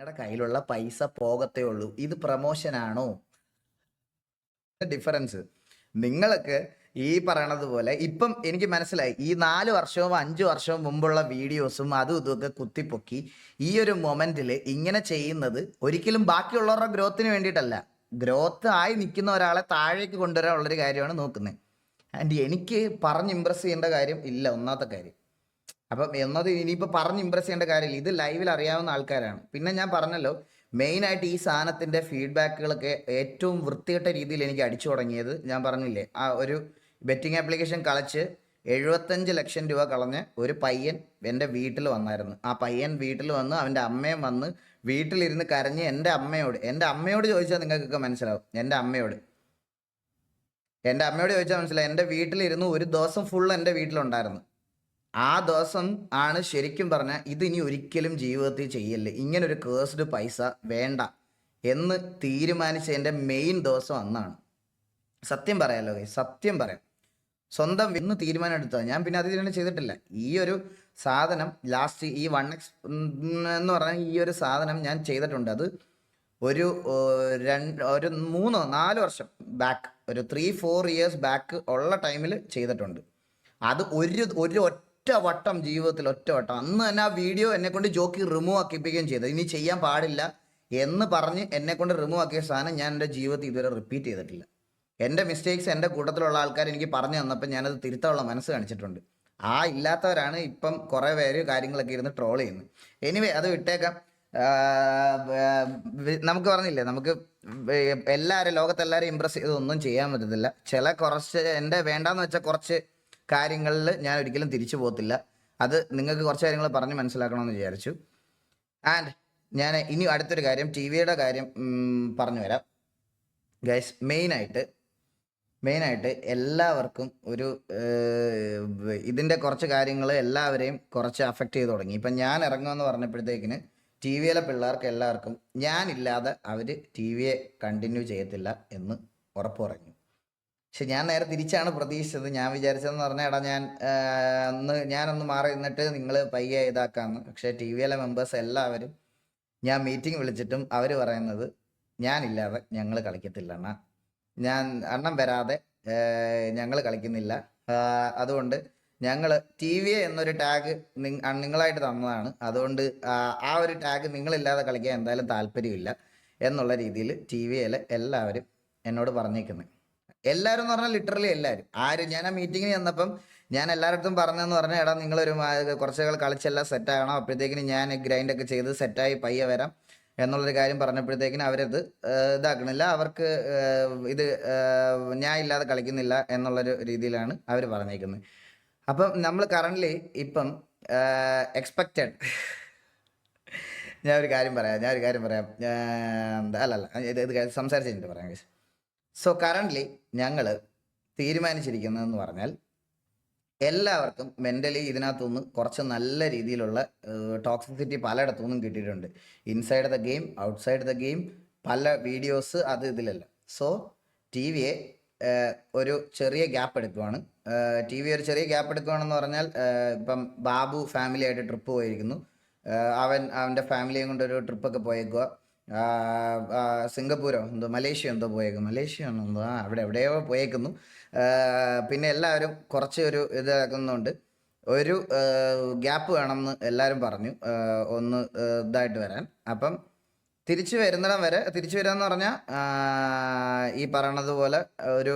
നിങ്ങളുടെ കയ്യിലുള്ള പൈസ പോകത്തേ ഉള്ളൂ. ഇത് പ്രമോഷൻ ആണോ? ഡിഫറൻസ് നിങ്ങൾക്ക് ഈ പറയണത് പോലെ ഇപ്പം എനിക്ക് മനസ്സിലായി. ഈ നാല് വർഷവും അഞ്ച് വർഷവും മുമ്പുള്ള വീഡിയോസും അതും ഇതുമൊക്കെ കുത്തിപ്പൊക്കി ഈ ഒരു മൊമെന്റിൽ ഇങ്ങനെ ചെയ്യുന്നത് ഒരിക്കലും ബാക്കിയുള്ളവരുടെ ഗ്രോത്തിന് വേണ്ടിയിട്ടല്ല. ഗ്രോത്ത് ആയി നിൽക്കുന്ന ഒരാളെ താഴേക്ക് കൊണ്ടുവരാനുള്ളൊരു കാര്യമാണ് നോക്കുന്നത്. ആൻഡ് എനിക്ക് പറഞ്ഞ് ഇമ്പ്രസ് ചെയ്യേണ്ട കാര്യം ഇല്ല. ഒന്നാമത്തെ കാര്യം. അപ്പം എന്നത് ഇനിയിപ്പോൾ പറഞ്ഞ് ഇമ്പ്രസ് ചെയ്യേണ്ട കാര്യമില്ല. ഇത് ലൈവിൽ അറിയാവുന്ന ആൾക്കാരാണ്. പിന്നെ ഞാൻ പറഞ്ഞല്ലോ മെയിനായിട്ട് ഈ സാധനത്തിന്റെ ഫീഡ്ബാക്കുകളൊക്കെ ഏറ്റവും വൃത്തികെട്ട രീതിയിൽ എനിക്ക് അടിച്ചു തുടങ്ങിയത് ഞാൻ പറഞ്ഞില്ലേ ആ ഒരു ബെറ്റിംഗ് ആപ്ലിക്കേഷൻ കളിച്ച് എഴുപത്തഞ്ച് ലക്ഷം രൂപ കളഞ്ഞ് ഒരു പയ്യൻ എന്റെ വീട്ടിൽ വന്നായിരുന്നു. ആ പയ്യൻ വീട്ടിൽ വന്ന് അവന്റെ അമ്മയും വന്ന് വീട്ടിലിരുന്ന് കരഞ്ഞ് എന്റെ അമ്മയോട് എന്റെ അമ്മയോട് ചോദിച്ചാൽ നിങ്ങൾക്കൊക്കെ മനസ്സിലാവും. എന്റെ അമ്മയോട്. എന്റെ അമ്മയോട് ചോദിച്ചാൽ മനസ്സിലായി എന്റെ വീട്ടിലിരുന്ന് ഒരു ദിവസം ഫുൾ എന്റെ വീട്ടിലുണ്ടായിരുന്നു. ആ ദിവസം ആണ് ശരിക്കും പറഞ്ഞാൽ ഇത് ഇനി ഒരിക്കലും ജീവിതത്തിൽ ചെയ്യല്ലേ. ഇങ്ങനെ ഒരു കേഴ്സ്ഡ് പൈസ വേണ്ട എന്ന് തീരുമാനിച്ച എന്റെ മെയിൻ ദിവസം അന്നാണ്. സത്യം പറയാലോ സത്യം പറയാം. സ്വന്തം ഇന്ന് തീരുമാനം എടുത്തത്. ഞാൻ പിന്നെ അത് തന്നെ ചെയ്തിട്ടില്ല. ഈ ഒരു സാധനം ലാസ്റ്റ് ഈ വൺ എക്സ് എന്ന് പറഞ്ഞാൽ ഈ ഒരു സാധനം ഞാൻ ചെയ്തിട്ടുണ്ട്. അത് ഒരു രണ്ട് ഒരു മൂന്നോ നാല് വർഷം ബാക്ക് ഒരു ത്രീ ഫോർ ഇയേഴ്സ് ബാക്ക് ഉള്ള ടൈമിൽ ചെയ്തിട്ടുണ്ട്. അത് ഒരു ഒരു വട്ടം ജീവിതത്തിൽ ഒറ്റവട്ടം. അന്ന് തന്നെ ആ വീഡിയോ എന്നെ കൊണ്ട് ജോക്കി റിമൂവ് ആക്കിപ്പിക്കുകയും ചെയ്തു. ഇനി ചെയ്യാൻ പാടില്ല എന്ന് പറഞ്ഞ് എന്നെ കൊണ്ട് റിമൂവ് ആക്കിയ സാധനം ഞാൻ എന്റെ ജീവിതത്തിൽ ഇതുവരെ റിപ്പീറ്റ് ചെയ്തിട്ടില്ല. എന്റെ മിസ്റ്റേക്സ് എന്റെ കൂട്ടത്തിലുള്ള ആൾക്കാർ എനിക്ക് പറഞ്ഞു തന്നപ്പോൾ ഞാനത് തിരുത്താനുള്ള മനസ്സ് കാണിച്ചിട്ടുണ്ട്. ആ ഇല്ലാത്തവരാണ് ഇപ്പം കുറേ പേര് കാര്യങ്ങളൊക്കെ ഇരുന്ന് ട്രോൾ ചെയ്യുന്നത്. എനിവേ അത് വിട്ടേക്കാം. നമുക്ക് പറഞ്ഞില്ലേ നമുക്ക് എല്ലാവരും ലോകത്തെല്ലാവരും ഇമ്പ്രസ് ചെയ്തൊന്നും ചെയ്യാൻ പറ്റത്തില്ല. ചില കുറച്ച് എന്റെ വേണ്ടാന്ന് വെച്ചാൽ കുറച്ച് കാര്യങ്ങളിൽ ഞാൻ ഒരിക്കലും തിരിച്ചു പോകത്തില്ല. അത് നിങ്ങൾക്ക് കുറച്ച് കാര്യങ്ങൾ പറഞ്ഞ് മനസ്സിലാക്കണമെന്ന് വിചാരിച്ചു. ആൻഡ് ഞാൻ ഇനി അടുത്തൊരു കാര്യം ടി വിയുടെ കാര്യം പറഞ്ഞു വരാം. ഗൈസ് മെയിനായിട്ട് മെയിനായിട്ട് എല്ലാവർക്കും ഒരു ഇതിന്റെ കുറച്ച് കാര്യങ്ങൾ എല്ലാവരെയും കുറച്ച് അഫക്റ്റ് ചെയ്ത് തുടങ്ങി. ഇപ്പം ഞാൻ ഇറങ്ങുമെന്ന് പറഞ്ഞപ്പോഴത്തേക്കിന് ടി വിയിലെ പിള്ളേർക്ക് എല്ലാവർക്കും ഞാനില്ലാതെ അവർ ടി വിയെ കണ്ടിന്യൂ ചെയ്യത്തില്ല എന്ന് ഉറപ്പ് പക്ഷെ ഞാൻ നേരെ തിരിച്ചാണ് പ്രതീക്ഷിച്ചത്. ഞാൻ വിചാരിച്ചതെന്ന് പറഞ്ഞാൽ എടാ ഞാൻ ഒന്ന് ഞാനൊന്ന് മാറി നിന്നിട്ട് നിങ്ങൾ പയ്യെ ഇതാക്കാമെന്ന് പക്ഷേ ടി വിയിലെ മെമ്പേഴ്സ് എല്ലാവരും ഞാൻ മീറ്റിംഗ് വിളിച്ചിട്ടും അവർ പറയുന്നത് ഞാനില്ലാതെ ഞങ്ങൾ കളിക്കത്തില്ല അണ്ണ. ഞാൻ അണ്ണം വരാതെ ഞങ്ങൾ കളിക്കുന്നില്ല. അതുകൊണ്ട് ഞങ്ങൾ ടി വി എന്നൊരു ടാഗ് നിങ്ങളായിട്ട് തന്നതാണ്. അതുകൊണ്ട് ആ ഒരു ടാഗ് നിങ്ങളില്ലാതെ കളിക്കാൻ എന്തായാലും താല്പര്യമില്ല എന്നുള്ള രീതിയിൽ ടി വിയിലെ എല്ലാവരും എന്നോട് പറഞ്ഞേക്കുന്നത് എല്ലാവരും എന്ന് പറഞ്ഞാൽ ലിറ്ററലി എല്ലാവരും ആരും ഞാൻ ആ മീറ്റിങ്ങിന് ചെന്നപ്പം ഞാൻ എല്ലായിടത്തും പറഞ്ഞതെന്ന് പറഞ്ഞാൽ എടാ നിങ്ങളൊരു കുറച്ചുകൾ കുറച്ച് കൾ കളിച്ചെല്ലാം സെറ്റ് ആകണം. അപ്പോഴത്തേക്കിന് ഞാൻ ഗ്രൈൻഡൊക്കെ ചെയ്ത് സെറ്റായി പയ്യെ വരാം. എന്നുള്ളൊരു കാര്യം പറഞ്ഞപ്പോഴത്തേക്കിന് അവരത് ഇതാക്കണില്ല. അവർക്ക് ഇത് ഞാൻ ഇല്ലാതെ കളിക്കുന്നില്ല എന്നുള്ളൊരു രീതിയിലാണ് അവർ പറഞ്ഞേക്കുന്നത്. അപ്പം നമ്മൾ കറന്റ്ലി ഇപ്പം എക്സ്പെക്റ്റഡ് ഞാൻ ഒരു കാര്യം പറയാം ഞാൻ ഒരു കാര്യം പറയാം. എന്താ അല്ല അല്ല ഇത് ഇത് സംസാരിച്ച് പറയാം. സോ കറന്റ്ലി ഞങ്ങൾ തീരുമാനിച്ചിരിക്കുന്നതെന്ന് പറഞ്ഞാൽ എല്ലാവർക്കും മെന്റലി ഇതിനകത്തുനിന്ന് കുറച്ച് നല്ല രീതിയിലുള്ള ടോക്സിസിറ്റി പലയിടത്തുനിന്നും കിട്ടിയിട്ടുണ്ട്. Inside the game outside the game പല വീഡിയോസ് അത് ഇതിലല്ല. സോ ടി വിയെ ഒരു ചെറിയ ഗ്യാപ്പ് എടുക്കുവാണ്. ടി വി ഒരു ചെറിയ ഗ്യാപ്പ് എടുക്കുവാണെന്ന് പറഞ്ഞാൽ ഇപ്പം ബാബു ഫാമിലി ആയിട്ട് ട്രിപ്പ് പോയിരിക്കുന്നു. അവൻ അവന്റെ ഫാമിലിയും കൊണ്ടൊരു ട്രിപ്പൊക്കെ പോയേക്കുക സിംഗപ്പൂരോ എന്തോ മലേഷ്യ എന്തോ പോയേക്കും മലേഷ്യ ആണോ എന്തോ? ആ അവിടെ എവിടെയോ പോയേക്കുന്നു. പിന്നെ എല്ലാവരും കുറച്ച് ഒരു ഇതാക്കുന്നുണ്ട്. ഒരു ഗ്യാപ്പ് വേണമെന്ന് എല്ലാവരും പറഞ്ഞു. ഒന്ന് ഇതായിട്ട് വരാൻ. അപ്പം തിരിച്ചു വരുന്നിടം വരെ തിരിച്ചു വരിക എന്ന് പറഞ്ഞാൽ ഈ പറയണതുപോലെ ഒരു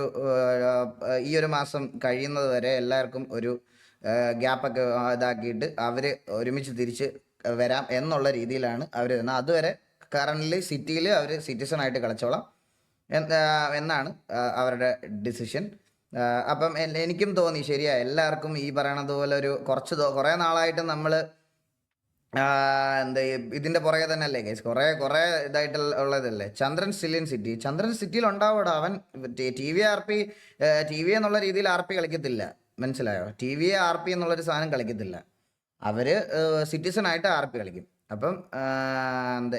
ഈ ഒരു മാസം കഴിയുന്നത് വരെ എല്ലാവർക്കും ഒരു ഗ്യാപ്പൊക്കെ ഇതാക്കിയിട്ട് അവർ ഒരുമിച്ച് തിരിച്ച് വരാം എന്നുള്ള രീതിയിലാണ് അവർ വരുന്നത്. അതുവരെ കറന്റ് സിറ്റിയിൽ അവർ സിറ്റിസൺ ആയിട്ട് കളിച്ചോളാം എന്ന് എന്നാണ് അവരുടെ ഡിസിഷൻ അപ്പം എനിക്കും തോന്നി ശരിയാ എല്ലാവർക്കും ഈ പറയണത് പോലെ ഒരു കുറച്ച് കുറേ നാളായിട്ട് നമ്മൾ എന്താ ഇതിന്റെ പുറകെ തന്നെ അല്ലേ കേസ് കുറേ കുറേ ഇതായിട്ട് ഉള്ളതല്ലേ? ചന്ദ്രൻ സിലിൻ സിറ്റി ചന്ദ്രൻ സിറ്റിയിൽ ഉണ്ടാവൂടാ അവൻ T V R P T V എന്നുള്ള രീതിയിൽ ആർ പി കളിക്കത്തില്ല. മനസ്സിലായോ? ടി വി ആർ പി എന്നുള്ളൊരു സാധനം കളിക്കത്തില്ല. അവർ സിറ്റിസൺ ആയിട്ട് ആർ പി കളിക്കും. അപ്പം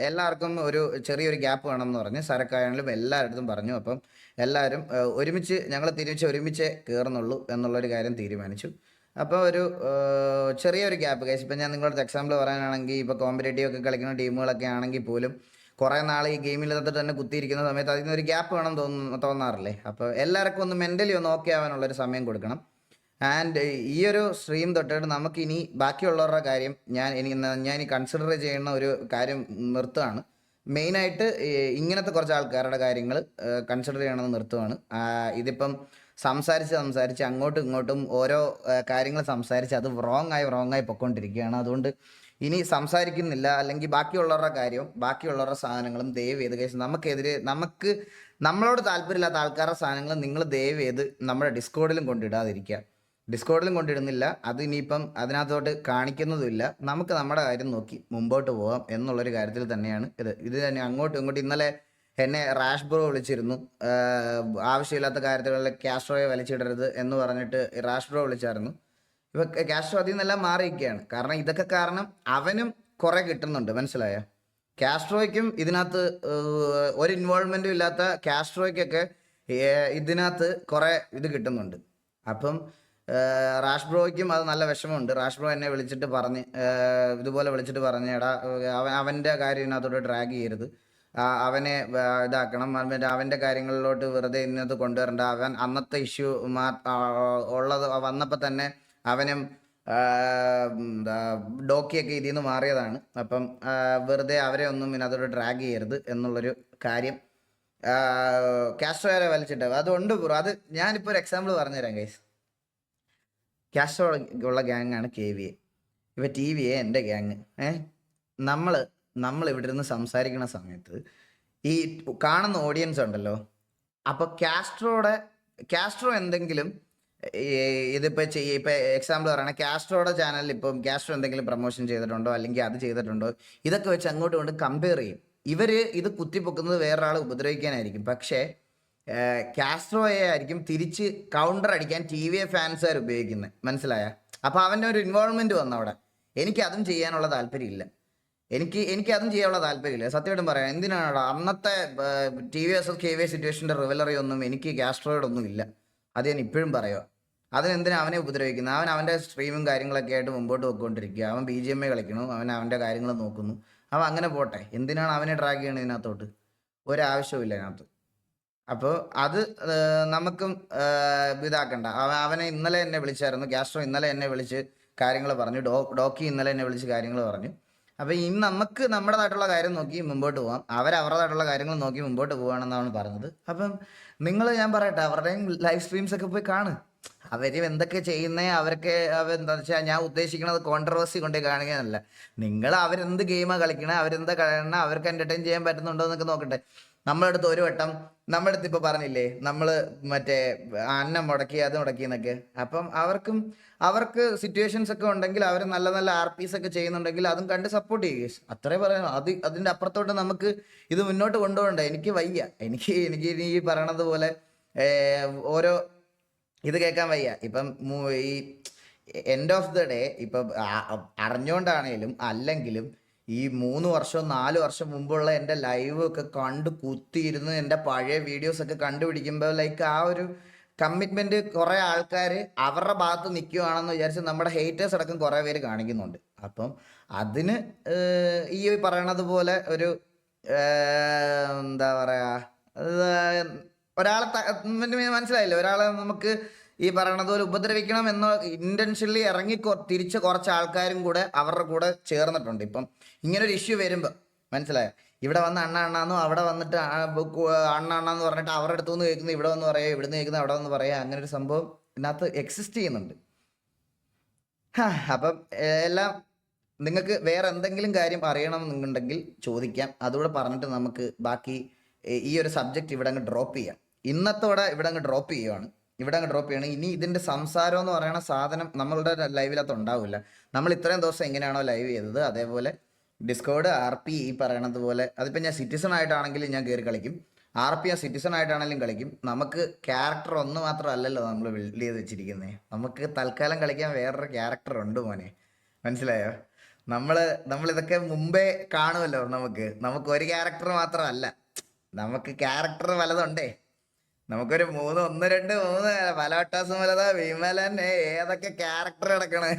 എല്ലാവർക്കും ഒരു ചെറിയൊരു ഗ്യാപ്പ് വേണം എന്ന് പറഞ്ഞ് സരക്കായാലും എല്ലായിടത്തും പറഞ്ഞു. അപ്പം എല്ലാവരും ഒരുമിച്ച് ഞങ്ങൾ തിരിച്ച് ഒരുമിച്ച് കയറുന്നുള്ളൂ എന്നുള്ളൊരു കാര്യം തീരുമാനിച്ചു. അപ്പോൾ ഒരു ചെറിയൊരു ഗ്യാപ്പ്. കേസ് ഇപ്പം ഞാൻ നിങ്ങളുടെ എക്സാമ്പിൾ പറയാനാണെങ്കിൽ ഇപ്പോൾ കോമ്പറ്റേറ്റീവ് ഒക്കെ കളിക്കുന്ന ടീമുകളൊക്കെ ആണെങ്കിൽ പോലും കുറേ നാൾ ഈ ഗെയിമിൽ നിന്നിട്ട് തന്നെ കുത്തിയിരിക്കുന്ന സമയത്ത് അതിൽ ഒരു ഗ്യാപ്പ് വേണം തോന്നുന്നു തോന്നാറില്ലേ? അപ്പോൾ എല്ലാവർക്കും ഒന്ന് മെന്റലി ഒന്ന് ഓക്കെ ആവാനുള്ളൊരു സമയം കൊടുക്കണം. ആൻഡ് ഈ ഒരു സ്ട്രീം തൊട്ടിട്ട് നമുക്ക് ഇനി ബാക്കിയുള്ളവരുടെ കാര്യം ഞാൻ എനിക്ക് ഞാൻ കൺസിഡർ ചെയ്യുന്ന ഒരു കാര്യം നിർത്തുകയാണ് മെയിനായിട്ട് ഇങ്ങനത്തെ കുറച്ച് ആൾക്കാരുടെ കാര്യങ്ങൾ കൺസിഡർ ചെയ്യണമെന്ന് നിർത്തുകയാണ് ഇതിപ്പം സംസാരിച്ച് സംസാരിച്ച് അങ്ങോട്ടും ഇങ്ങോട്ടും ഓരോ കാര്യങ്ങൾ സംസാരിച്ച് അത് റോങ് ആയി റോങ് ആയി പൊയ്ക്കൊണ്ടിരിക്കുകയാണ്. അതുകൊണ്ട് ഇനി സംസാരിക്കുന്നില്ല. അല്ലെങ്കിൽ ബാക്കിയുള്ളവരുടെ കാര്യവും ബാക്കിയുള്ളവരുടെ സാധനങ്ങളും ദയവ് ചെയ്ത് കേസ് നമുക്കെതിരെ നമുക്ക് നമ്മളോട് താല്പര്യമില്ലാത്ത ആൾക്കാരുടെ സാധനങ്ങൾ നിങ്ങൾ ദയവ് ചെയ്ത് നമ്മുടെ ഡിസ്കോഡിലും കൊണ്ടിടാതിരിക്കുക ഡിസ്കോഡിലും കൊണ്ടിടുന്നില്ല. അത് ഇനിയിപ്പം അതിനകത്തോട്ട് കാണിക്കുന്നതുമില്ല. നമുക്ക് നമ്മുടെ കാര്യം നോക്കി മുമ്പോട്ട് പോകാം എന്നുള്ളൊരു കാര്യത്തിൽ തന്നെയാണ് ഇത്. ഇത് തന്നെ അങ്ങോട്ടും ഇങ്ങോട്ടും ഇന്നലെ എന്നെ റാഷ് ബ്രോ വിളിച്ചിരുന്നു. ആവശ്യമില്ലാത്ത കാര്യത്തിലുള്ള ക്യാസ്ട്രോയെ വലിച്ചിടരുത് എന്ന് പറഞ്ഞിട്ട് റാഷ് ബ്രോ വിളിച്ചായിരുന്നു. ഇപ്പൊ ക്യാസ്ട്രോ അതിൽ നിന്നെല്ലാം മാറിയിരിക്കുകയാണ്. കാരണം ഇതൊക്കെ കാരണം അവനും കുറെ കിട്ടുന്നുണ്ട്. മനസ്സിലായോ? കാസ്ട്രോയ്ക്കും ഇതിനകത്ത് ഒരു ഇൻവോൾവ്മെന്റും ഇല്ലാത്ത കാസ്ട്രോയ്ക്കൊക്കെ ഇതിനകത്ത് കുറെ ഇത് കിട്ടുന്നുണ്ട്. അപ്പം റാഷ് ബ്രോയ്ക്കും അത് നല്ല വിഷമമുണ്ട്. റാഷ് ബ്രോ എന്നെ വിളിച്ചിട്ട് പറഞ്ഞ് ഇതുപോലെ വിളിച്ചിട്ട് പറഞ്ഞ് എടാ അവൻ അവന്റെ കാര്യം ഇതിനകത്തോട്ട് ഡ്രാഗ് ചെയ്യരുത്. അവനെ ഇതാക്കണം. അവന്റെ കാര്യങ്ങളിലോട്ട് വെറുതെ ഇന്നത് കൊണ്ടുവരണ്ട. അവൻ അന്നത്തെ ഇഷ്യൂ മാ ഉള്ളത് വന്നപ്പോൾ തന്നെ അവനും ഡോക്കിയൊക്കെ ഇതിൽ നിന്ന് മാറിയതാണ്. അപ്പം വെറുതെ അവരെ ഒന്നും ഇതിനകത്തോട്ട് ഡ്രാഗ് ചെയ്യരുത് എന്നുള്ളൊരു കാര്യം. കാസ്ട്രോയെ വലിച്ചിട്ട് അതുകൊണ്ട് ബ്രോ. അത് ഞാനിപ്പോൾ ഒരു എക്സാമ്പിൾ പറഞ്ഞുതരാം ഗൈസ് കാസ്ട്രോ ഉള്ള ഗ്യാങ്ങാണ് കെ വി എ. ഇപ്പം ടി വി എ എന്റെ ഗ്യാങ് ഏ? നമ്മൾ നമ്മൾ ഇവിടെ ഇരുന്ന് സംസാരിക്കുന്ന സമയത്ത് ഈ കാണുന്ന ഓഡിയൻസ് ഉണ്ടല്ലോ. അപ്പോൾ കാസ്ട്രോയുടെ കാസ്ട്രോ എന്തെങ്കിലും ഇതിപ്പോ ചെയ്യ ഇപ്പോൾ എക്സാമ്പിൾ പറയണ കാസ്ട്രോയുടെ ചാനലിൽ ഇപ്പം കാസ്ട്രോ എന്തെങ്കിലും പ്രൊമോഷൻ ചെയ്തിട്ടുണ്ടോ? അല്ലെങ്കിൽ അത് ചെയ്തിട്ടുണ്ടോ? ഇതൊക്കെ വെച്ച് അങ്ങോട്ടും കൊണ്ട് കമ്പയർ ചെയ്യും. ഇവർ ഇത് കുത്തിപ്പൊക്കുന്നത് വേറൊരാളെ ഉപദ്രവിക്കാനായിരിക്കും. പക്ഷേ ഏഹ്, കാസ്ട്രോയെ ആയിരിക്കും തിരിച്ച് കൗണ്ടർ അടിക്കാൻ ടി വി എ ഫാൻസുകാർ ഉപയോഗിക്കുന്നത് മനസ്സിലായ? അപ്പോൾ അവന്റെ ഒരു ഇൻവോൾവ്മെന്റ് വന്നു അവിടെ. എനിക്ക് അതും ചെയ്യാനുള്ള താല്പര്യമില്ല. എനിക്ക് എനിക്ക് അതും ചെയ്യാനുള്ള താല്പര്യമില്ല. സത്യമായിട്ടും പറയാം. എന്തിനാണ് അന്നത്തെ T V S K V സിറ്റുവേഷന്റെ rivalry ഒന്നും എനിക്ക് കാസ്ട്രോയോടൊന്നും ഇല്ല. അത് ഞാൻ ഇപ്പോഴും പറയുക അതിനെന്തിനാ അവനെ ഉപദ്രവിക്കുന്നത് അവൻ അവന്റെ സ്ട്രീമും കാര്യങ്ങളൊക്കെ ആയിട്ട് മുമ്പോട്ട് പോയിക്കൊണ്ടിരിക്കുക. അവൻ ബി ജി എം എ കളിക്കണു അവൻ അവന്റെ കാര്യങ്ങൾ നോക്കുന്നു. അവൻ അങ്ങനെ പോട്ടെ. എന്തിനാണ് അവനെ ഡ്രാഗ് ചെയ്യണത് ഇതിനകത്തോട്ട്? ഒരാവശ്യവും ഇതിനകത്ത്. അപ്പോൾ അത് നമുക്കും ഇതാക്കണ്ട. അവ- അവനെ ഇന്നലെ എന്നെ വിളിച്ചായിരുന്നു. ഗ്യാസ്ട്രോ ഇന്നലെ എന്നെ വിളിച്ച് കാര്യങ്ങൾ പറഞ്ഞു. ഡോ ഡോക്കി ഇന്നലെ എന്നെ വിളിച്ച് കാര്യങ്ങൾ പറഞ്ഞു. അപ്പോൾ ഇനി നമുക്ക് നമ്മുടേതായിട്ടുള്ള കാര്യം നോക്കി മുമ്പോട്ട് പോകാം അവർ അവരുടേതായിട്ടുള്ള കാര്യങ്ങൾ നോക്കി മുമ്പോട്ട് പോകണമെന്നാണ് പറഞ്ഞത്. അപ്പം നിങ്ങൾ ഞാൻ പറയട്ടെ അവരുടെയും ലൈവ് സ്ട്രീംസ് ഒക്കെ പോയി കാണു. അവർ എന്തൊക്കെ ചെയ്യുന്നേ അവരൊക്കെ അവർ എന്താ വെച്ചാൽ ഞാൻ ഉദ്ദേശിക്കുന്നത് കോൺട്രവേഴ്സി കൊണ്ട് കാണുകയെന്നല്ല. നിങ്ങൾ അവരെന്ത് ഗെയിമാണ് കളിക്കണേ അവരെന്താ കളിക്കണേ അവർക്ക് എന്റർടൈൻ ചെയ്യാൻ പറ്റുന്നുണ്ടോ എന്നൊക്കെ നോക്കട്ടെ. നമ്മളടുത്ത് ഒരു വട്ടം നമ്മളെടുത്ത് ഇപ്പൊ പറഞ്ഞില്ലേ നമ്മൾ മറ്റേ അന്നം മുടക്കി അത് മുടക്കി എന്നൊക്കെ. അപ്പം അവർക്കും അവർക്ക് സിറ്റുവേഷൻസ് ഒക്കെ ഉണ്ടെങ്കിൽ അവർ നല്ല നല്ല ആർ പീസ് ഒക്കെ ചെയ്യുന്നുണ്ടെങ്കിൽ അതും കണ്ട് സപ്പോർട്ട് ചെയ്യുക അത്രേ പറയാം അത് അതിന്റെ അപ്പുറത്തോട്ട് നമുക്ക് ഇത് മുന്നോട്ട് കൊണ്ടുപോകണ്ട? എനിക്ക് വയ്യ. എനിക്ക് എനിക്ക് ഈ പറയണത് പോലെ ഓരോ ഇത് കേൾക്കാൻ വയ്യ. ഇപ്പം ഈ എൻഡ് ഓഫ് ദ ഡേ ഇപ്പം അറിഞ്ഞുകൊണ്ടാണേലും അല്ലെങ്കിലും ഈ മൂന്ന് വർഷം നാല് വർഷം മുമ്പുള്ള എന്റെ ലൈവ് ഒക്കെ കണ്ട് കുത്തിയിരുന്ന് എന്റെ പഴയ വീഡിയോസ് ഒക്കെ കണ്ടുപിടിക്കുമ്പോൾ ലൈക്ക് ആ ഒരു കമ്മിറ്റ്മെന്റ് കുറേ ആൾക്കാർ അവരുടെ ഭാഗത്ത് നിൽക്കുകയാണെന്ന് വിചാരിച്ച് നമ്മുടെ ഹേറ്റേഴ്സ് അടക്കം കുറേ പേര് കാണിക്കുന്നുണ്ട്. അപ്പം അതിന് ഈ പറയണത് പോലെ ഒരു എന്താ പറയുക ഒരാളെ മനസ്സിലായില്ലേ? ഒരാളെ നമുക്ക് ഈ പറയണത് പോലെ ഉപദ്രവിക്കണം എന്ന ഇന്റൻഷനലി ഇറങ്ങി തിരിച്ച് കുറച്ച് ആൾക്കാരും കൂടെ അവരുടെ കൂടെ ചേർന്നിട്ടുണ്ട്. ഇപ്പം ഒരു ഇഷ്യൂ വരുമ്പോൾ മനസ്സിലായോ? ഇവിടെ വന്ന് അണ്ണ അണ്ണാന്നും അവിടെ വന്നിട്ട് അണ്ണ അണ്ണാന്ന് പറഞ്ഞിട്ട് അവരുടെ അടുത്തു നിന്ന് കേൾക്കുന്നു ഇവിടെ വന്ന് പറയുക ഇവിടെ നിന്ന് കേൾക്കുന്നു അവിടെ വന്ന് പറയാം. അങ്ങനെ ഒരു സംഭവം ഇതിനകത്ത് എക്സിസ്റ്റ് ചെയ്യുന്നുണ്ട്. അപ്പം എല്ലാം നിങ്ങൾക്ക് വേറെ എന്തെങ്കിലും കാര്യം അറിയണമെന്നുണ്ടെങ്കിൽ ചോദിക്കാം. അതുകൂടെ പറഞ്ഞിട്ട് നമുക്ക് ബാക്കി ഈ ഒരു സബ്ജക്റ്റ് ഇവിടെ അങ്ങ് ഡ്രോപ്പ് ചെയ്യാം. ഇന്നത്തോടെ ഇവിടെ അങ്ങ് ഡ്രോപ്പ് ചെയ്യുവാണ്. ഇവിടെ അങ്ങ് ഡ്രോപ്പ് ചെയ്യണം. ഇനി ഇതിന്റെ സംസാരം എന്ന് പറയുന്ന സാധനം നമ്മളുടെ ലൈവിലകത്ത് ഉണ്ടാവില്ല. നമ്മൾ ഇത്രയും ദിവസം എങ്ങനെയാണോ ലൈവ് ചെയ്തത് അതേപോലെ ഡിസ്കോഡ് ആർ പി ഈ പറയണത് പോലെ അതിപ്പോൾ ഞാൻ സിറ്റിസൺ ആയിട്ടാണെങ്കിലും ഞാൻ കയറി കളിക്കും. ആർ പി ആ സിറ്റിസൺ ആയിട്ടാണെങ്കിലും കളിക്കും. നമുക്ക് ക്യാരക്ടർ ഒന്ന് മാത്രമല്ലല്ലോ നമ്മൾ ബിൽഡ് ചെയ്ത് വെച്ചിരിക്കുന്നത് നമുക്ക് തൽക്കാലം കളിക്കാൻ വേറൊരു ക്യാരക്ടർ ഉണ്ട് മോനെ. മനസ്സിലായോ? നമ്മൾ നമ്മൾ ഇതൊക്കെ മുമ്പേ കാണുമല്ലോ നമുക്ക്. നമുക്ക് ഒരു ക്യാരക്ടർ മാത്രമല്ല. നമുക്ക് ക്യാരക്ടർ പലതുണ്ടേ നമുക്കൊരു മൂന്ന് ഒന്ന് രണ്ട് മൂന്ന്. പലവട്ടാസുമലത വിമലൻ ഏതൊക്കെ ക്യാരക്ടർ കിടക്കണ്?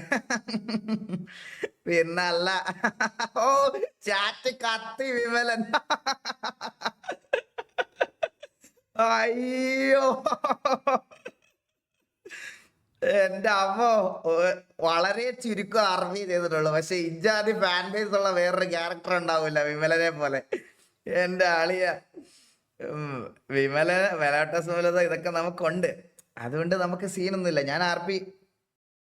പിന്നല്ല. ഓ ചാറ്റ് കത്തി വിമലൻ. അയ്യോ. എന്റെ അമ്മ വളരെ ചുരുക്കം അറബി ചെയ്തിട്ടുള്ളൂ. പക്ഷെ ഇജാതി ഫാൻ ബേസ് ഉള്ള വേറൊരു ക്യാരക്ടർ ഉണ്ടാവില്ല വിമലനെ പോലെ. എന്റെ ആളിയ ഉം, വിമല വെലാട്ട സുമലത ഇതൊക്കെ നമുക്കുണ്ട്. അതുകൊണ്ട് നമുക്ക് സീനൊന്നുമില്ല ഞാൻ ആർ പി